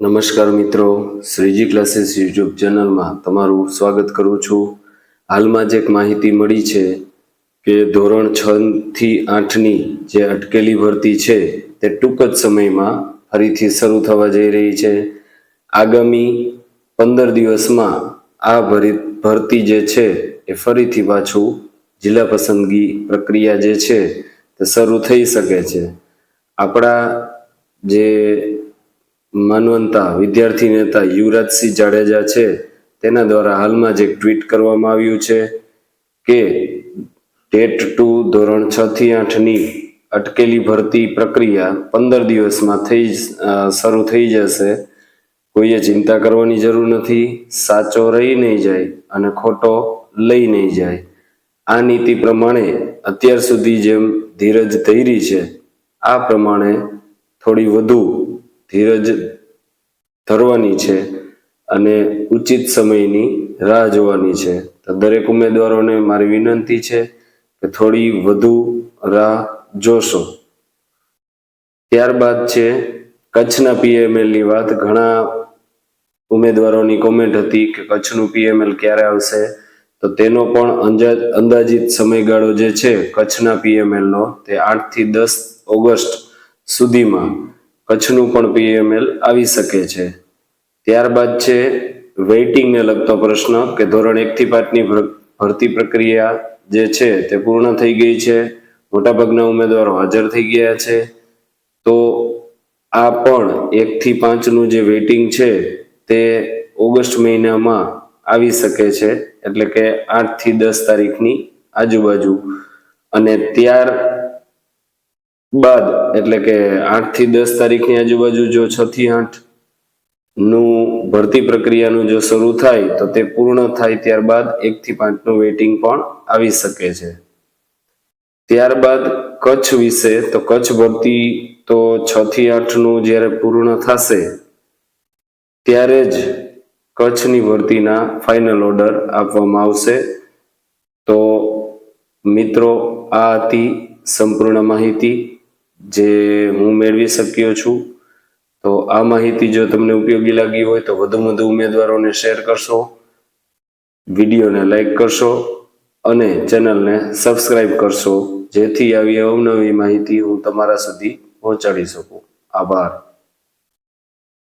નમસ્કાર મિત્રો, Shriji classes YouTube ચેનલમાં તમારું સ્વાગત કરું છું. હાલમાં જ એક માહિતી મળી છે કે ધોરણ છ થી આઠની જે અટકેલી ભરતી છે તે ટૂંક જ સમયમાં ફરીથી શરૂ થવા જઈ રહી છે. આગામી પંદર દિવસમાં આ ભરી, ભરતી જે છે એ ફરીથી પાછું જિલ્લા પસંદગી પ્રક્રિયા જે છે તે શરૂ થઈ શકે છે. આપણા જે માનવંતા વિદ્યાર્થી નેતા યુવરાજસિંહ જાડેજા છે. તેના દ્વારા હાલમાં જ એક ટ્વીટ કરવામાં આવ્યું છે કે ટેટ ટુ ધોરણ છ થી આઠની અટકેલી ભરતી પ્રક્રિયા પંદર દિવસમાં થઈ શરૂ થઈ જશે. કોઈએ ચિંતા કરવાની જરૂર નથી. સાચો રહી નહીં જાય અને ખોટો લઈ નહીં જાય. આ નીતિ પ્રમાણે અત્યાર સુધી જેમ ધીરજ ધૈરી છે, આ પ્રમાણે થોડી વધુ ધીરજ ધરવાની છે અને ઉચિત સમયની રાહ જોવાની છે. તો દરેક ઉમેદવારોને મારી વિનંતી છે કે થોડી વધુ રાહ જોશો. ત્યારબાદ છે કચ્છના પીએમએલની વાત. ઘણા ઉમેદવારોની કોમેન્ટ હતી કે કચ્છનું પીએમએલ ક્યારે આવશે? તો તેનો પણ અંદાજ અંદાજિત સમયગાળો જે છે કચ્છના પીએમએલનો તે આઠથી દસ ઓગસ્ટ સુધીમાં કચ્છનું પણ પીએમએલ આવી શકે છે. ત્યારબાદ છે વેઇટિંગને લગતો પ્રશ્ન કે ધોરણ એકથી પાંચની ભર- ભરતી પ્રક્રિયા જે છે તે પૂર્ણ થઈ ગઈ છે. મોટાભાગના ઉમેદવારો હાજર થઈ ગયા છે. તો આ પણ એકથી પાંચનું જે વેઇટિંગ છે તે ઓગસ્ટ મહિનામાં આવી શકે છે. એટલે કે આઠથી દસ તારીખની આજુબાજુ. અને ત્યાર બાદ, એટલે કે આઠથી દસ તારીખની આજુબાજુ જો છ થી આઠનું ભરતી પ્રક્રિયાનું જો શરૂ થાય, તો તે પૂર્ણ થાય ત્યારબાદ એક થી પાંચનું વેઇટિંગ પણ આવી શકે છે. ત્યારબાદ કચ્છ વિશે, તો કચ્છ ભરતી તો છ થી આઠનું જ્યારે પૂર્ણ થશે, ત્યારે જ કચ્છની ભરતીના ફાઇનલ ઓર્ડર આપવામાં આવશે. તો મિત્રો, આ હતી સંપૂર્ણ માહિતી. જે હું મેળવી શક્યો છું, તો આ માહિતી જો તમને ઉપયોગી લાગી હોય તો વધુ વધુ ઉમેદવારોને શેર કરશો, વિડીયોને લાઈક કરશો અને ચેનલને સબસ્ક્રાઈબ કરશો, જેથી આવી અવનવી માહિતી હું તમારા સુધી પહોંચાડી શકું. આભાર.